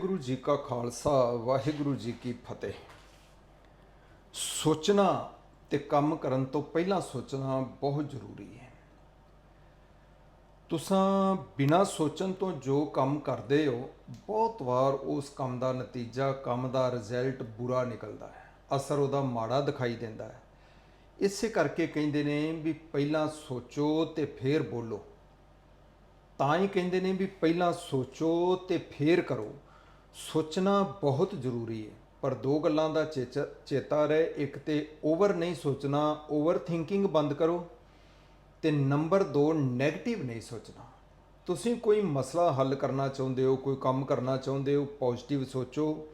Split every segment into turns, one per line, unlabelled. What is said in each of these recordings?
ਗੁਰੂ ਜੀ ਕਾ ਖਾਲਸਾ, ਵਾਹਿਗੁਰੂ ਜੀ ਕੀ ਫਤਿਹ। ਸੋਚਣਾ ਤੇ ਕੰਮ ਕਰਨ ਤੋਂ ਪਹਿਲਾਂ ਸੋਚਣਾ ਬਹੁਤ ਜ਼ਰੂਰੀ ਹੈ। ਤੁਸੀਂ ਬਿਨਾਂ ਸੋਚਣ ਤੋਂ ਜੋ ਕੰਮ ਕਰਦੇ ਹੋ, ਬਹੁਤ ਵਾਰ ਉਸ ਕੰਮ ਦਾ ਨਤੀਜਾ, ਕੰਮ ਦਾ ਰਿਜ਼ਲਟ ਬੁਰਾ ਨਿਕਲਦਾ ਹੈ। ਅਸਰ ਉਹਦਾ ਮਾੜਾ ਦਿਖਾਈ ਦਿੰਦਾ ਹੈ। ਇਸੇ ਕਰਕੇ ਕਹਿੰਦੇ ਨੇ ਵੀ ਪਹਿਲਾਂ ਸੋਚੋ ਤੇ ਫਿਰ ਬੋਲੋ। ਤਾਂ ਹੀ ਕਹਿੰਦੇ ਨੇ ਵੀ ਪਹਿਲਾਂ ਸੋਚੋ ਤੇ ਫਿਰ ਕਰੋ। ਸੋਚਣਾ ਬਹੁਤ ਜ਼ਰੂਰੀ ਹੈ। ਪਰ ਦੋ ਗੱਲਾਂ ਦਾ ਚੇਚ- ਚੇਤਾ ਰਹੇ। ਇੱਕ ਤੇ ਓਵਰ ਨਹੀਂ ਸੋਚਣਾ, ਓਵਰ ਥਿੰਕਿੰਗ ਬੰਦ ਕਰੋ। ਤੇ ਨੰਬਰ 2 네ਗੇਟਿਵ ਨਹੀਂ ਸੋਚਣਾ। ਤੁਸੀਂ ਕੋਈ ਮਸਲਾ ਹੱਲ ਕਰਨਾ ਚਾਹੁੰਦੇ ਹੋ, ਕੋਈ ਕੰਮ ਕਰਨਾ ਚਾਹੁੰਦੇ ਹੋ, ਪੋਜ਼ਿਟਿਵ ਸੋਚੋ।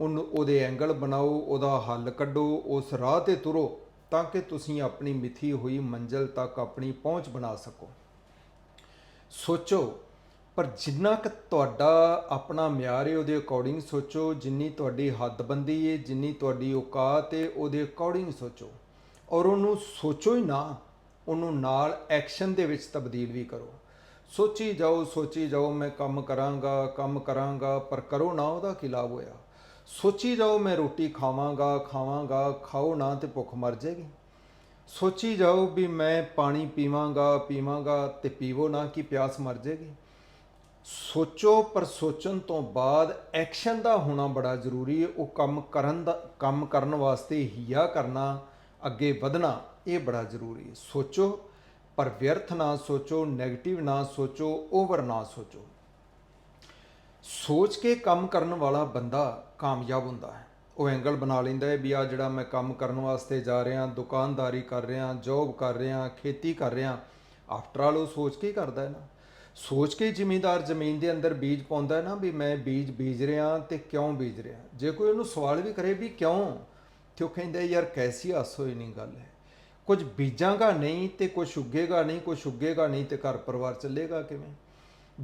ਉਹਨੂੰ ਉਹਦੇ ਐਂਗਲ ਬਣਾਓ, ਉਹਦਾ ਹੱਲ ਕੱਢੋ, ਉਸ ਰਾਹ ਤੇ ਤੁਰੋ ਤਾਂ ਕਿ ਤੁਸੀਂ ਆਪਣੀ ਮਿੱਥੀ ਹੋਈ ਮੰਜ਼ਿਲ ਤੱਕ ਆਪਣੀ ਪਹੁੰਚ ਬਣਾ ਸਕੋ। ਸੋਚੋ ਪਰ ਜਿੰਨਾ ਕਿ ਤੁਹਾਡਾ ਆਪਣਾ ਮਿਆਰ ਹੈ, ਉਹਦੇ ਅਕੋਰਡਿੰਗ ਸੋਚੋ, ਜਿੰਨੀ ਤੁਹਾਡੀ ਹੱਦਬੰਦੀ ਹੈ, ਜਿੰਨੀ ਤੁਹਾਡੀ ਔਕਾਤ ਹੈ, ਉਹਦੇ ਅਕੋਰਡਿੰਗ ਸੋਚੋ। ਔਰ ਉਹਨੂੰ ਸੋਚੋ ਹੀ ਨਾ, ਉਹਨੂੰ ਨਾਲ ਐਕਸ਼ਨ ਦੇ ਵਿੱਚ ਤਬਦੀਲ ਵੀ ਕਰੋ। ਸੋਚੀ ਜਾਓ ਸੋਚੀ ਜਾਓ, ਮੈਂ ਕੰਮ ਕਰਾਂਗਾ ਕੰਮ ਕਰਾਂਗਾ, ਪਰ ਕਰੋ ਨਾ, ਉਹਦਾ ਕੀ ਲਾਭ ਹੋਇਆ? ਸੋਚੀ ਜਾਓ, ਮੈਂ ਰੋਟੀ ਖਾਵਾਂਗਾ ਖਾਵਾਂਗਾ, ਖਾਓ ਨਾ ਤੇ ਭੁੱਖ ਮਰ ਜਾਏਗੀ। ਸੋਚੀ ਜਾਓ ਵੀ ਮੈਂ ਪਾਣੀ ਪੀਵਾਂਗਾ ਪੀਵਾਂਗਾ ਤੇ ਪੀਵੋ ਨਾ, ਕਿ ਪਿਆਸ ਮਰ ਜਾਏਗੀ? ਸੋਚੋ ਪਰ ਸੋਚਣ ਤੋਂ ਬਾਅਦ ਐਕਸ਼ਨ ਦਾ ਹੋਣਾ ਬੜਾ ਜ਼ਰੂਰੀ ਹੈ। ਉਹ ਕੰਮ ਕਰਨ ਦਾ, ਕੰਮ ਕਰਨ ਵਾਸਤੇ ਹੀਆ ਕਰਨਾ, ਅੱਗੇ ਵਧਣਾ, ਇਹ ਬੜਾ ਜ਼ਰੂਰੀ ਹੈ। ਸੋਚੋ, ਪਰ ਵਿਅਰਥ ਨਾ ਸੋਚੋ 네ਗੇਟਿਵ ਨਾ ਸੋਚੋ ਓਵਰ ਨਾ ਸੋਚੋ। ਸੋਚ ਕੇ ਕੰਮ ਕਰਨ ਵਾਲਾ ਬੰਦਾ ਕਾਮਯਾਬ ਹੁੰਦਾ ਹੈ। ਉਹ ਐਂਗਲ ਬਣਾ ਲੈਂਦਾ ਹੈ ਵੀ ਆ ਜਿਹੜਾ ਮੈਂ ਕੰਮ ਕਰਨ ਵਾਸਤੇ ਜਾ ਰਿਹਾ, ਦੁਕਾਨਦਾਰੀ ਕਰ ਰਿਹਾ ਜੌਬ ਕਰ ਰਿਹਾ, ਖੇਤੀ ਕਰ ਰਿਹਾ ਆਫਟਰ ਆਲ ਉਹ ਸੋਚ ਕੇ ਹੀ ਕਰਦਾ ਹੈ ਨਾ। ਸੋਚ ਕੇ ਜ਼ਿਮੀਂਦਾਰ ਜ਼ਮੀਨ ਦੇ ਅੰਦਰ ਬੀਜ ਪਾਉਂਦਾ ਨਾ ਵੀ ਮੈਂ ਬੀਜ ਬੀਜ ਰਿਹਾ ਤੇ ਕਿਉਂ ਬੀਜ ਰਿਹਾ। ਜੇ ਕੋਈ ਉਹਨੂੰ ਸਵਾਲ ਵੀ ਕਰੇ ਵੀ ਕਿਉਂ, ਤੇ ਉਹ ਕਹਿੰਦਾ ਯਾਰ ਕੈਸੀ ਆਸੋਈ ਨਹੀਂ ਗੱਲ ਹੈ। ਕੁਝ ਬੀਜਾਂਗਾ ਨਹੀਂ ਤੇ ਕੁਝ ਉੱਗੇਗਾ ਨਹੀਂ, ਕੁਝ ਉੱਗੇਗਾ ਨਹੀਂ ਤੇ ਘਰ ਪਰਿਵਾਰ ਚੱਲੇਗਾ ਕਿਵੇਂ?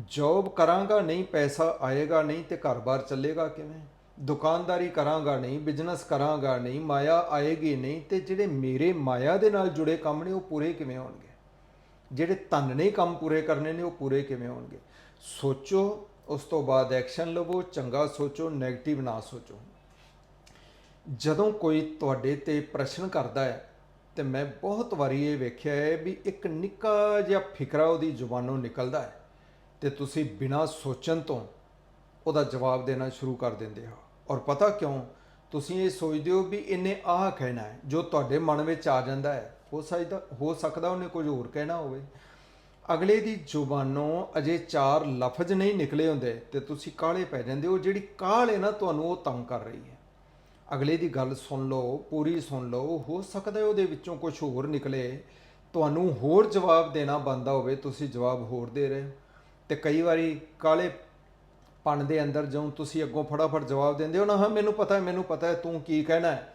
ਜੌਬ ਕਰਾਂਗਾ ਨਹੀਂ, ਪੈਸਾ ਆਏਗਾ ਨਹੀਂ ਤੇ ਘਰ-ਬਾਰ ਚੱਲੇਗਾ ਕਿਵੇਂ? ਦੁਕਾਨਦਾਰੀ ਕਰਾਂਗਾ ਨਹੀਂ ਬਿਜ਼ਨਸ ਕਰਾਂਗਾ ਨਹੀਂ, ਮਾਇਆ ਆਏਗੀ ਨਹੀਂ ਤੇ ਜਿਹੜੇ ਮੇਰੇ ਮਾਇਆ ਦੇ ਨਾਲ ਜੁੜੇ ਕੰਮ ਨੇ ਉਹ ਪੂਰੇ ਕਿਵੇਂ ਹੋਣਗੇ? ਜਿਹੜੇ ਤਨ ਨੇ ਕੰਮ ਪੂਰੇ ਕਰਨੇ ਨੇ, ਉਹ ਪੂਰੇ ਕਿਵੇਂ ਹੋਣਗੇ? ਸੋਚੋ, ਉਸ ਤੋਂ ਬਾਅਦ ਐਕਸ਼ਨ ਲਵੋ, ਚੰਗਾ ਸੋਚੋ 네ਗੇਟਿਵ ਨਾ ਸੋਚੋ। ਜਦੋਂ ਕੋਈ ਤੁਹਾਡੇ ਤੇ ਪ੍ਰਸ਼ਨ ਕਰਦਾ ਹੈ, ਤੇ ਮੈਂ ਬਹੁਤ ਵਾਰੀ ਇਹ ਵੇਖਿਆ ਹੈ ਵੀ ਇੱਕ ਨਿੱਕਾ ਜਿਹਾ ਫਿਕਰਾ ਉਹਦੀ ਜ਼ੁਬਾਨੋਂ ਨਿਕਲਦਾ ਹੈ, ਤੇ ਤੁਸੀਂ ਬਿਨਾਂ ਸੋਚਣ ਤੋਂ ਉਹਦਾ ਜਵਾਬ ਦੇਣਾ ਸ਼ੁਰੂ ਕਰ ਦਿੰਦੇ ਹੋ। ਔਰ ਪਤਾ ਕਿਉਂ? ਤੁਸੀਂ ਇਹ ਸੋਚਦੇ ਹੋ ਵੀ ਇਹਨੇ ਆਹ ਕਹਿਣਾ ਹੈ, ਜੋ ਤੁਹਾਡੇ ਮਨ ਵਿੱਚ ਆ ਜਾਂਦਾ ਹੈ। ਹੋ ਸਕਦਾ ਹੋ ਸਕਦਾ ਉਹਨੇ ਕੁਝ ਹੋਰ ਕਹਿਣਾ ਹੋਵੇ। ਅਗਲੇ ਦੀ ਜ਼ੁਬਾਨੋਂ ਅਜੇ ਚਾਰ ਲਫ਼ਜ਼ ਨਹੀਂ ਨਿਕਲੇ ਹੁੰਦੇ ਤੇ ਤੁਸੀਂ ਕਾਹਲੇ ਪੈ ਜਾਂਦੇ ਹੋ। ਜਿਹੜੀ ਕਾਲ ਹੈ ਨਾ, ਤੁਹਾਨੂੰ ਉਹ ਤੰਗ ਕਰ ਰਹੀ ਹੈ। ਅਗਲੇ ਦੀ ਗੱਲ ਸੁਣ ਲਓ, ਪੂਰੀ ਸੁਣ ਲਓ। ਹੋ ਸਕਦਾ ਹੈ ਉਹਦੇ ਵਿੱਚੋਂ ਕੁਝ ਹੋਰ ਨਿਕਲੇ। ਤੁਹਾਨੂੰ ਹੋਰ ਜਵਾਬ ਦੇਣਾ ਬੰਦਾ ਹੋਵੇ, ਤੁਸੀਂ ਜਵਾਬ ਹੋਰ ਦੇ ਰਹੇ ਹੋ। ਤੇ ਕਈ ਵਾਰੀ ਕਾਲੇ ਪਣ ਦੇ ਅੰਦਰ ਜਦੋਂ ਤੁਸੀਂ ਅੱਗੋਂ ਫਟਾਫਟ ਜਵਾਬ ਦਿੰਦੇ ਹੋ ਨਾ, ਹਾਂ, ਮੈਨੂੰ ਪਤਾ ਹੈ, ਮੈਨੂੰ ਪਤਾ ਹੈ, ਤੂੰ ਕੀ ਕਹਿਣਾ ਹੈ।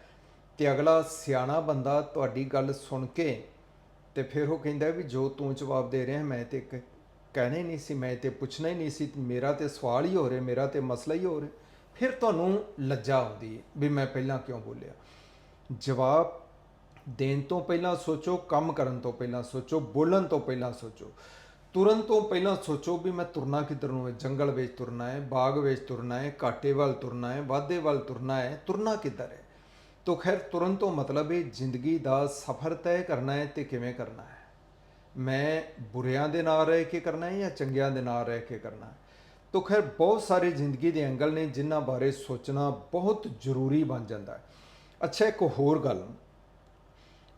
ਤੇ ਅਗਲਾ ਸਿਆਣਾ ਬੰਦਾ ਤੁਹਾਡੀ ਗੱਲ ਸੁਣ ਕੇ ਤੇ ਫਿਰ ਉਹ ਕਹਿੰਦਾ ਵੀ ਜੋ ਤੂੰ ਜਵਾਬ ਦੇ ਰਿਹਾ, ਮੈਂ ਤੇ ਕ- ਕਹਿਣਾ ਹੀ ਨਹੀਂ ਸੀ, ਮੈਂ ਤੇ ਪੁੱਛਣਾ ਹੀ ਨਹੀਂ ਸੀ, ਮੇਰਾ ਤੇ ਸਵਾਲ ਹੀ ਹੋ ਰਿਹਾ, ਮੇਰਾ ਤੇ ਮਸਲਾ ਹੀ ਹੋ ਰਿਹਾ। ਫਿਰ ਤੁਹਾਨੂੰ ਲੱਜਾ ਆਉਂਦੀ ਹੈ ਵੀ ਮੈਂ ਪਹਿਲਾਂ ਕਿਉਂ ਬੋਲਿਆ? ਜਵਾਬ ਦੇਣ ਤੋਂ ਪਹਿਲਾਂ ਸੋਚੋ, ਕੰਮ ਕਰਨ ਤੋਂ ਪਹਿਲਾਂ ਸੋਚੋ, ਬੋਲਣ ਤੋਂ ਪਹਿਲਾਂ ਸੋਚੋ। ਤੁਰਨ ਤੋਂ ਪਹਿਲਾਂ ਸੋਚੋ ਵੀ ਮੈਂ ਤੁਰਨਾ ਕਿੱਧਰ ਨੂੰ ਹੈ? ਜੰਗਲ ਵਿੱਚ ਤੁਰਨਾ ਹੈ, ਬਾਗ ਵਿੱਚ ਤੁਰਨਾ ਹੈ, ਘਾਟੇ ਵੱਲ ਤੁਰਨਾ ਹੈ, ਵਾਧੇ ਵੱਲ ਤੁਰਨਾ ਹੈ, ਤੁਰਨਾ ਕਿੱਧਰ ਹੈ? ਤੋ ਖੈਰ, ਤੁਰਨ ਤੋਂ ਮਤਲਬ ਇਹ ਜ਼ਿੰਦਗੀ ਦਾ ਸਫ਼ਰ ਤੈਅ ਕਰਨਾ ਹੈ ਤੇ ਕਿਵੇਂ ਕਰਨਾ ਹੈ? ਮੈਂ ਬੁਰਿਆਂ ਦੇ ਨਾਲ ਰਹਿ ਕੇ ਕਰਨਾ ਹੈ ਜਾਂ ਚੰਗਿਆਂ ਦੇ ਨਾਲ ਰਹਿ ਕੇ ਕਰਨਾ ਹੈ? ਤੋ ਖੈਰ, ਬਹੁਤ ਸਾਰੇ ਜ਼ਿੰਦਗੀ ਦੇ ਐਂਗਲ ਨੇ ਜਿਨ੍ਹਾਂ ਬਾਰੇ ਸੋਚਣਾ ਬਹੁਤ ਜ਼ਰੂਰੀ ਬਣ ਜਾਂਦਾ ਹੈ। ਅੱਛਾ, ਇੱਕ ਹੋਰ ਗੱਲ।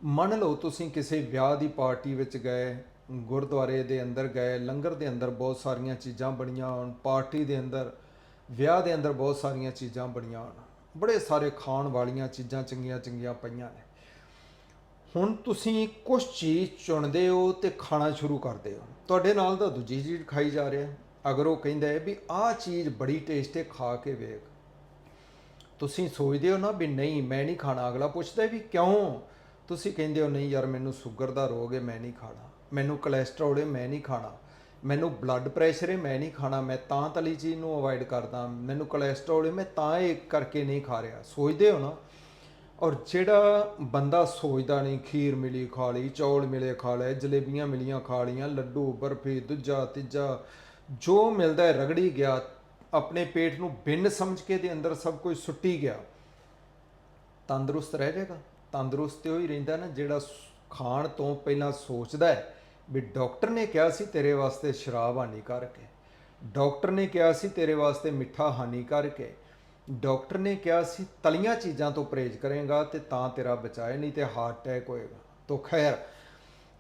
ਮੰਨ ਲਓ ਤੁਸੀਂ ਕਿਸੇ ਵਿਆਹ ਦੀ ਪਾਰਟੀ ਵਿੱਚ ਗਏ, ਗੁਰਦੁਆਰੇ ਦੇ ਅੰਦਰ ਗਏ, ਲੰਗਰ ਦੇ ਅੰਦਰ ਬਹੁਤ ਸਾਰੀਆਂ ਚੀਜ਼ਾਂ ਬਣੀਆਂ ਹੋਣ, ਪਾਰਟੀ ਦੇ ਅੰਦਰ, ਵਿਆਹ ਦੇ ਅੰਦਰ ਬਹੁਤ ਸਾਰੀਆਂ ਚੀਜ਼ਾਂ ਬਣੀਆਂ ਹੋਣ। ਬੜੇ ਸਾਰੇ ਖਾਣ ਵਾਲੀਆਂ ਚੀਜ਼ਾਂ ਚੰਗੀਆਂ ਚੰਗੀਆਂ ਪਈਆਂ ਨੇ। ਹੁਣ ਤੁਸੀਂ ਕੁਝ ਚੀਜ਼ ਚੁਣਦੇ ਹੋ ਤੇ ਖਾਣਾ ਸ਼ੁਰੂ ਕਰਦੇ ਹੋ। ਤੁਹਾਡੇ ਨਾਲ ਤਾਂ ਦੂਜੀ ਚੀਜ਼ ਖਾਈ ਜਾ ਰਿਹਾ ਅਗਰ ਉਹ ਕਹਿੰਦਾ ਹੈ ਵੀ ਆਹ ਚੀਜ਼ ਬੜੀ ਟੇਸਟ ਹੈ, ਖਾ ਕੇ ਵੇਖ। ਤੁਸੀਂ ਸੋਚਦੇ ਹੋ ਨਾ ਵੀ ਨਹੀਂ, ਮੈਂ ਨਹੀਂ ਖਾਣਾ। ਅਗਲਾ ਪੁੱਛਦਾ ਵੀ ਕਿਉਂ? ਤੁਸੀਂ ਕਹਿੰਦੇ ਹੋ, ਨਹੀਂ ਯਾਰ, ਮੈਨੂੰ ਸ਼ੂਗਰ ਦਾ ਰੋਗ ਹੈ, ਮੈਂ ਨਹੀਂ ਖਾਣਾ। ਮੈਨੂੰ ਕੋਲੇਸਟ੍ਰੋਲ ਹੈ, ਮੈਂ ਨਹੀਂ ਖਾਣਾ। ਮੈਨੂੰ ਬਲੱਡ ਪ੍ਰੈਸ਼ਰ ਹੈ ਮੈਂ ਨਹੀਂ ਖਾਣਾ, ਮੈਂ ਤਾਂ ਤਲੀ ਚੀਜ਼ ਨੂੰ ਅਵੋਇਡ ਕਰਦਾ। ਮੈਨੂੰ ਕੋਲੇਸਟ੍ਰੋਲ ਹੈ ਮੈਂ ਤਾਂ ਇਹ ਕਰਕੇ ਨਹੀਂ ਖਾ ਰਿਹਾ। ਸੋਚਦੇ ਹੋ ਨਾ? ਔਰ ਜਿਹੜਾ ਬੰਦਾ ਸੋਚਦਾ ਨਹੀਂ, ਖੀਰ ਮਿਲੀ ਖਾ ਲਈ, ਚੌਲ ਮਿਲੇ ਖਾ ਲਏ, ਜਲੇਬੀਆਂ ਮਿਲੀਆਂ ਖਾ ਲੀਆਂ ਲੱਡੂ, ਬਰਫੀ, ਦੂਜਾ, ਤੀਜਾ, ਜੋ ਮਿਲਦਾ ਹੈ ਰਗੜੀ ਗਿਆ, ਆਪਣੇ ਪੇਟ ਨੂੰ ਬਿੰਨ ਸਮਝ ਕੇ ਦੇ ਅੰਦਰ ਸਭ ਕੁਝ ਸੁੱਟੀ ਗਿਆ। ਤੰਦਰੁਸਤ ਰਹਿ ਜਾਏਗਾ। ਤੰਦਰੁਸਤ ਤੇ ਉਹ ਹੀ ਰਹਿੰਦਾ ਨਾ, ਜਿਹੜਾ ਖਾਣ ਤੋਂ ਪਹਿਲਾਂ ਸੋਚਦਾ ਹੈ ਵੀ ਡਾਕਟਰ ਨੇ ਕਿਹਾ ਸੀ ਤੇਰੇ ਵਾਸਤੇ ਸ਼ਰਾਬ ਹਾਨੀਕਾਰਕ ਹੈ। ਡਾਕਟਰ ਨੇ ਕਿਹਾ ਸੀ ਤੇਰੇ ਵਾਸਤੇ ਮਿੱਠਾ ਹਾਨੀਕਾਰਕ ਹੈ। ਡਾਕਟਰ ਨੇ ਕਿਹਾ ਸੀ ਤਲੀਆਂ ਚੀਜ਼ਾਂ ਤੋਂ ਪਰਹੇਜ਼ ਕਰੇਗਾ ਤੇ ਤਾਂ ਤੇਰਾ ਬਚਾਏ ਨਹੀਂ ਤੇ ਹਾਰਟ ਅਟੈਕ ਹੋਏਗਾ। ਤੋ ਖੈਰ,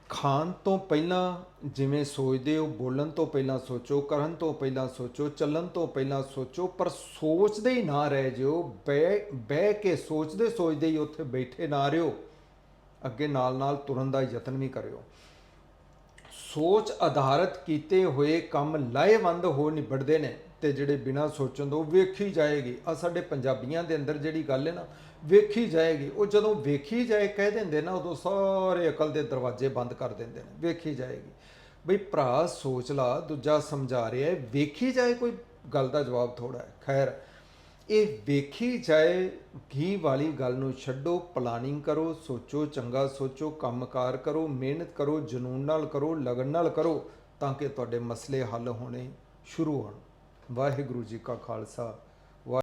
ਖਾਣ ਤੋਂ ਪਹਿਲਾਂ ਜਿਵੇਂ ਸੋਚਦੇ ਹੋ, ਬੋਲਣ ਤੋਂ ਪਹਿਲਾਂ ਸੋਚੋ, ਕਰਨ ਤੋਂ ਪਹਿਲਾਂ ਸੋਚੋ, ਚੱਲਣ ਤੋਂ ਪਹਿਲਾਂ ਸੋਚੋ, ਪਰ ਸੋਚਦੇ ਹੀ ਨਾ ਰਹਿ ਜਿਓ, ਬਹਿ ਬਹਿ ਕੇ ਸੋਚਦੇ ਸੋਚਦੇ ਹੀ ਉੱਥੇ ਬੈਠੇ ਨਾ ਰਹੋ ਅੱਗੇ ਨਾਲ ਨਾਲ ਤੁਰਨ ਦਾ ਯਤਨ ਵੀ ਕਰਿਓ। ਸੋਚ ਆਧਾਰਿਤ ਕੀਤੇ ਹੋਏ ਕੰਮ ਲਾਹੇਵੰਦ ਹੋ ਨਿਬੜਦੇ ਨੇ ਤੇ ਜਿਹੜੇ ਬਿਨਾਂ ਸੋਚਣ ਤੋਂ ਵੇਖੀ ਜਾਏਗੀ। ਆ ਸਾਡੇ ਪੰਜਾਬੀਆਂ ਦੇ ਅੰਦਰ ਜਿਹੜੀ ਗੱਲ ਹੈ ਨਾ, ਵੇਖੀ ਜਾਏਗੀ। ਉਹ ਜਦੋਂ ਵੇਖੀ ਜਾਏ, ਕਹਿ ਦਿੰਦੇ ਨਾ, ਉਦੋਂ ਸਾਰੇ ਅਕਲ ਦੇ ਦਰਵਾਜ਼ੇ ਬੰਦ ਕਰ ਦਿੰਦੇ ਨੇ। ਵੇਖੀ ਜਾਏਗੀ। ਬਈ ਭਰਾ ਸੋਚ ਲਾ, ਦੂਜਾ ਸਮਝਾ ਰਿਹਾ ਹੈ। ਵੇਖੀ ਜਾਏ ਕੋਈ, ਗੱਲ ਦਾ ਜਵਾਬ ਥੋੜਾ ਹੈ। ਖੈਰ ਇਹ ਵੇਖੀ ਜਾਏ, ਘੀ ਵਾਲੀ ਗੱਲ ਨੂੰ ਛੱਡੋ ਪਲਾਨਿੰਗ ਕਰੋ, ਸੋਚੋ, ਚੰਗਾ ਸੋਚੋ, ਕੰਮਕਾਰ ਕਰੋ, ਮਿਹਨਤ ਕਰੋ, ਜਨੂਨ ਨਾਲ ਕਰੋ, ਲਗਨ ਨਾਲ ਕਰੋ, ਤਾਂ ਕਿ ਤੁਹਾਡੇ ਮਸਲੇ ਹੱਲ ਹੋਣੇ ਸ਼ੁਰੂ ਹੋਣ। ਵਾਹਿਗੁਰੂ ਜੀ ਕਾ ਖਾਲਸਾ।